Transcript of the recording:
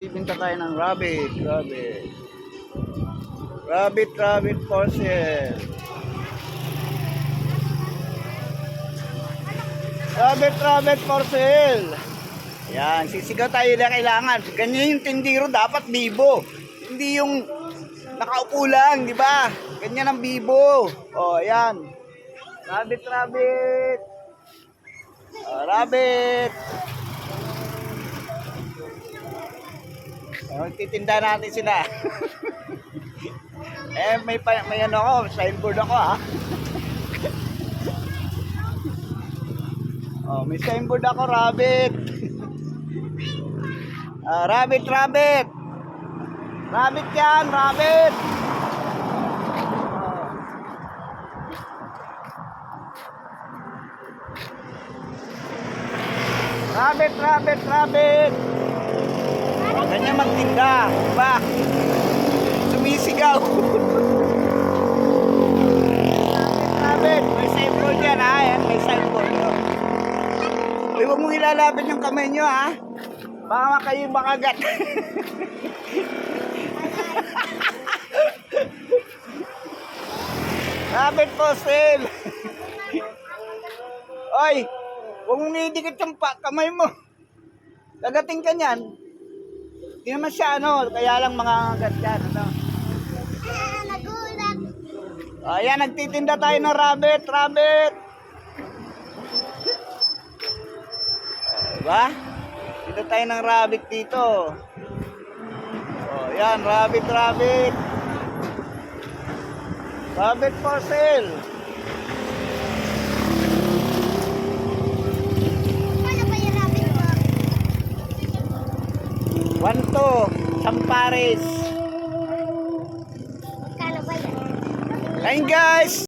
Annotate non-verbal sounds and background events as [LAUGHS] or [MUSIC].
Bibinta tayo ng rabbit, rabbit. Rabbit, rabbit for sale. Rabbit, rabbit for sale. Yan, sisigaw tayo na kailangan. Ganyan yung tindiro, dapat bibo. Hindi yung nakaupo lang, di ba? Ganyan ang bibo. O, yan. Rabbit, rabbit. Oh, rabbit. Oh, titinda natin sila. [LAUGHS] eh, may, pa, may ano ako, signboard ako ha. [LAUGHS] oh, may signboard ako, rabbit. [LAUGHS] Ah, rabbit, rabbit. Rabbit yan, rabbit. Oh. Rabbit, rabbit, rabbit. Ganyan magtinda, di ba? Sumisigaw. Rabbit, may signboard yan ha, yan, may signboard. Uy, huwag mong ilalapit yung kamay nyo ha. Baka kayo makagat. Rabbit for sale. Oy, huwag mong idikit yung kamay mo. Gagating ka niyan. Hindi naman siya ano, kaya lang mga yan. Ano? Nagulat. Ayan, nagtitinda tayo ng rabbit, rabbit. Diba? Dito tayo ng rabbit dito. Oh, yan, rabbit, rabbit. Rabbit for sale. Paano ba yung rabbit mo? Two, Sampares. Ayun guys!